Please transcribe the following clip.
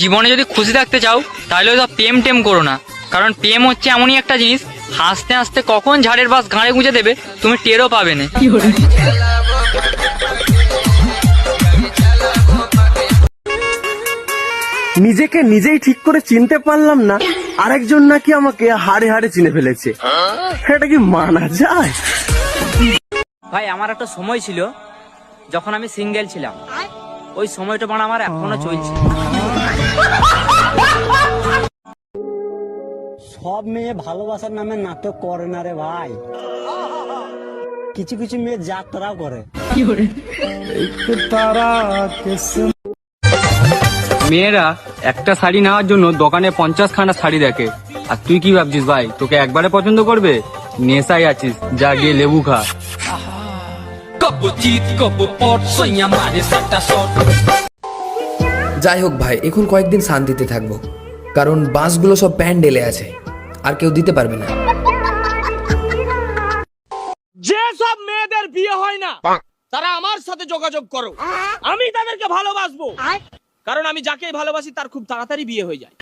জীবনে যদি খুশি থাকতে চাও তাহলে তো প্রেম টেম করো না। কারণ প্রেম হচ্ছে এমনই একটা জিনিস হাসতে হাসতে কখন ঝাড়ের বাস ঘাড়ে গুঁজে দেবে তুমি টেরও পাবে না। নিজেকে নিজেই ঠিক করে চিনতে পারলাম না আরেকজন নাকি আমাকে হাড়ে হাড়ে চিনে ফেলেছে। এটা কি মানা যায়? ভাই আমার একটা সময় ছিল যখন আমি সিঙ্গেল ছিলাম। ওই সময়টা মানে আমার এখনও চলছে। সব মেয়ে ভালোবাসার নামে নাটক করে না রে ভাই। কিছু কিছু মেয়ে যাত্রাও করে। মেয়েরা একটা শাড়ি নেওয়ার জন্য দোকানে পঞ্চাশ খানা শাড়ি দেখে। আর তুই কি ভাবছিস ভাই? তোকে একবারে পছন্দ করবে? নেশায় আছিস যা গিয়ে লেবু খা। যাই হোক ভাই এখন কয়েকদিন শান্তিতে থাকব। কারণ বাসগুলো সব প্যান্ডেলে আছে আর কেউ দিতে পারবে না। যে সব মেয়েদের বিয়ে হয় না তারা আমার সাথে যোগাযোগ করো। আমি তাদেরকে ভালোবাসবো। কারণ আমি যাকে ভালোবাসি তার খুব তাড়াতাড়ি বিয়ে হয়ে যায়।